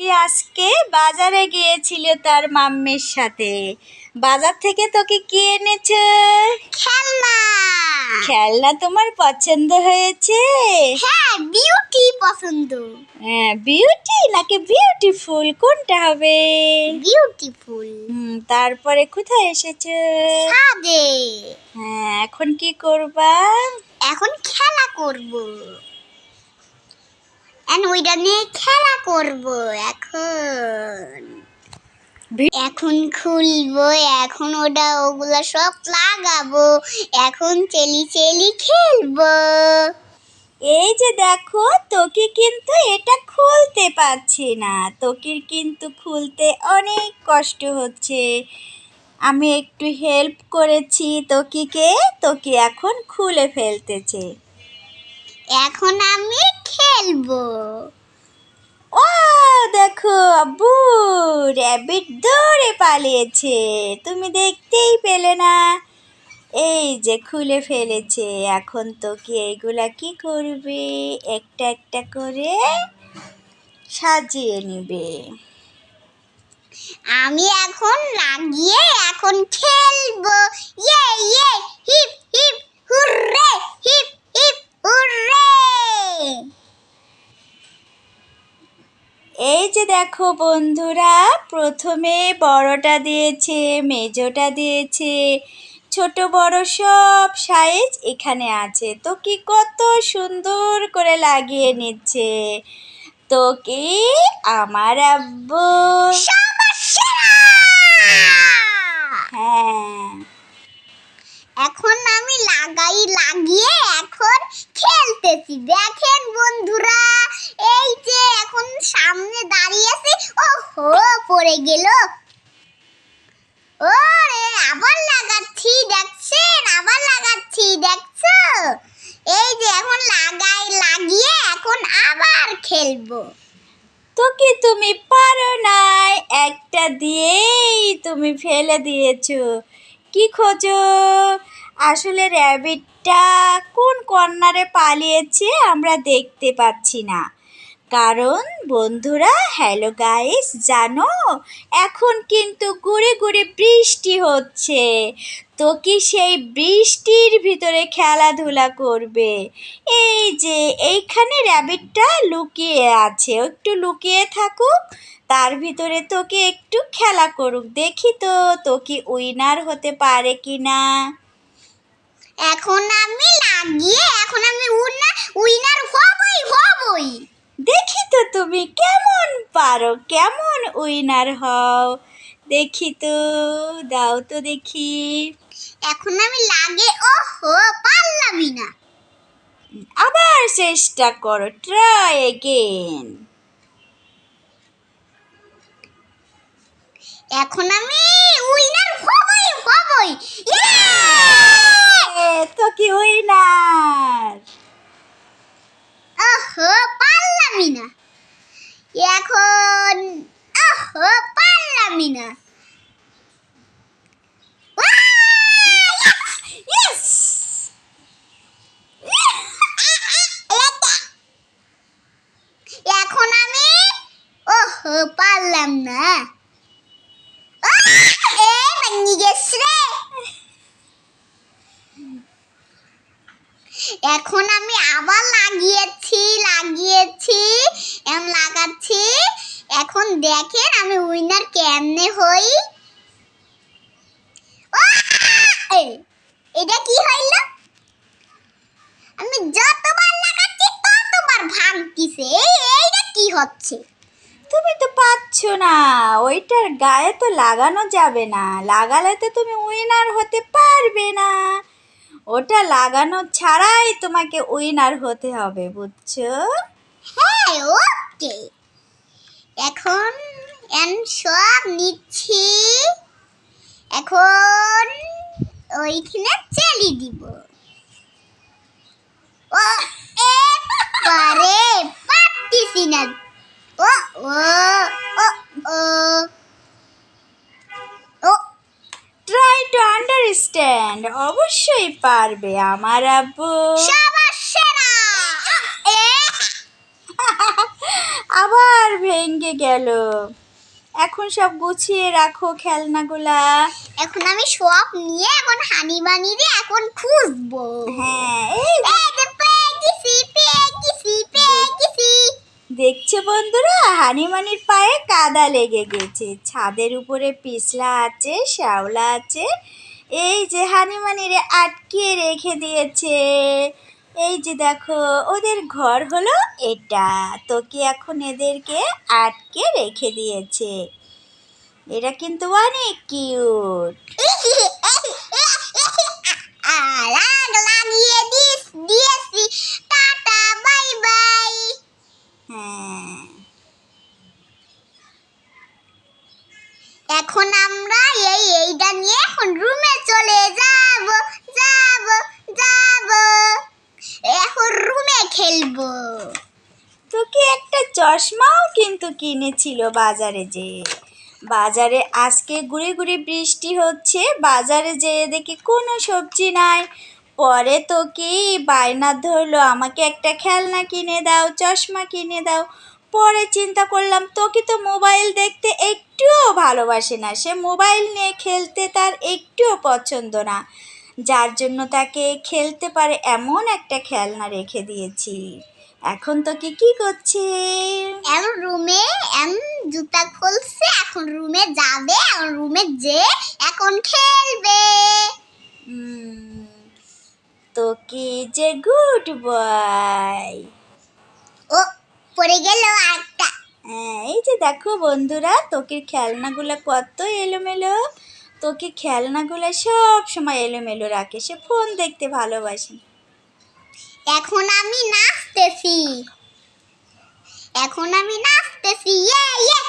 তোকে আজকে বাজারে গিয়েছিল তার মাম্মির সাথে? বাজার থেকে তোকে কি এনেছে? খেলনা। খেলনা তোমার পছন্দ হয়েছে? হ্যাঁ বিউটি পছন্দ। হ্যাঁ বিউটি নাকি বিউটিফুল কোনটা হবে? বিউটিফুল তারপরে কোথায় এসেছে? ছাদে। হ্যাঁ এখন কি করবা? এখন খেলা করব। এন্ড ওইটা নিয়ে খেলা করব এখন। এখন খুলবো এখন ওটা ওগুলা সব লাগাবো। এখন চেলি চেলি খেলব। এই যে দেখো তোকে কিন্তু এটা খুলতে পারছি না। তোকে কিন্তু খুলতে অনেক কষ্ট হচ্ছে। আমি একটু হেল্প করেছি তোকিকে তোকে এখন খুলে ফেলতেছে। এখন আমি খেলব। ও, দেখো আব্বু, র্যাবিট দৌড়ে পালিয়েছে। তুমি দেখতেই পেলে না। এই যে খুলে ফেলেছে। এখন তোকে এইগুলা কি করবে? একটা একটা করে সাজিয়ে নিবে। আমি এখন লাগিয়ে এখন খেলব। ইয়ে দেখো বন্ধুরা, প্রথমে বড়টা দিয়েছে, মেজোটা দিয়েছে, ছোট বড় সব সাইজ এখানে আছে। তো কি কত সুন্দর করে লাগিয়ে নিচ্ছে। তো কি? আমার আব্বু হ্যাঁ এখন আমি লাগাই লাগিয়ে এখন খেলতেছি দেখেন বন্ধুরা এই যে এখন সামনে দাঁড়িয়ে আছি ওহো পড়ে গেল। ওরে, আবার লাগাচ্ছি, দেখছেন? আবার লাগাচ্ছি, দেখছ? এই যে এখন লাগাই, লাগিয়ে এখন আবার খেলব। তো কি তুমি পারো নাই, একটা দিয়েই তুমি ফেলে দিয়েছ। কি খোঁজো? আসলে র্যাবিটটা কোন কর্নারে পালিয়েছে আমরা দেখতে পাচ্ছি না। কারণ বন্ধুরা হ্যালো গাইস জানো, এখন কিন্তু ঘুরে ঘুরে বৃষ্টি হচ্ছে। তো কি সেই বৃষ্টির ভিতরে খেলাধুলা করবে? এই যে, এইখানে র্যাবিটটা লুকিয়ে আছে, একটু লুকিয়ে থাকুক, তার ভিতরে তোকে একটু খেলা করুক। দেখি তো তো কি উইনার হতে পারে কি না এখন আমি লাগিয়ে, এখন আমি উইনার উইনার হবই হবই দেখি তো তুমি কেমন পারো কেমন উইনার হও? দেখি তো দাও তো দেখি। এখন আমি লাগে ওহো পারলামই না। আবার চেষ্টা করো ট্রাই এগেন এখন আমি উইনার হবই হবই। তো কি উইনার? ওহো পারলামই না। এখন পারলামই না। এখন আমি ওহো পারলাম না। এ এখন আমি আবার লাগিয়েছি লাগিয়েছি এম লাগাচ্ছি এখন দেখেন আমি উইনার কেমনে হই? এটা কি হইল? আমি যতবার লাগাচ্ছি ততবার ভাঙতিছে। এই এইটা কি হচ্ছে? তুমি তো পাচ্ছ না ওইটার গায়ে তো লাগানো যাবে না। লাগালে তো তুমি উইনার হতে পারবে না। ওটা লাগানো ছাড়াই তোমাকে উইনার হতে হবে বুঝছ? হ্যাঁ ওকে এখন এন সব নিচ্ছি। এখন ওইখানে চেলি দিব। ও এ পারে পারতেছি না। ও ও ও ও। ও ট্রাই টু আন্ডারস্ট্যান্ড অবশ্যই পারবে আমার আব্বু। সবার সেরা। আবার ভেঙে গেল। এখন সব গুছিয়ে রাখো খেলনাগুলা। এখন আমি সব নিয়ে এখন হানি বানিয়ে এখন খুঁজবো। হ্যাঁ দেখছে বন্ধুরা হানিমানির পায়ে কাদা লেগে গেছে। ছাদের উপরে পিছলা আছে শ্যাওলা আছে। এই যে হানিমানিরে আটকে রেখে দিয়েছে। এই যে দেখো ওদের ঘর হলো এটা তোকে এখন এদেরকে আটকে রেখে দিয়েছে এরা কিন্তু অনেক কিউট চশমাও কিন্তু কিনেছিল বাজারে যে বাজারে আজকে গুড়ি গুড়ি বৃষ্টি হচ্ছে, বাজারে যেয়ে দেখি কোনো সবজি নাই। পরে তো কি, বায়না ধরলো, আমাকে একটা খেলনা কিনে দাও, চশমা কিনে দাও। পরে চিন্তা করলাম, তোকে তো মোবাইল দেখতে একটুও ভালোবাসে না। সে মোবাইল নিয়ে খেলতে তার একটুও পছন্দ না। যার জন্য তাকে খেলতে পারে এমন একটা খেলনা রেখে দিয়েছি। এখন তোকে কি করছে? এখন রুমে এম জুতা খুলছে এখন রুমে যাবে এখন রুমে যে এখন খেলবে। তোকে যে গুড বয়। ও পড়ে গেল একটা এই যে দেখো বন্ধুরা তোকে খেলনাগুলো কত এলোমেলো। তোকে খেলনাগুলো সব সময় এলোমেলো রাখে সে ফোন দেখতে ভালোবাসে। এখন আমি নাচতেছি। এখন আমি নাচতেছি ইয়ে ইয়ে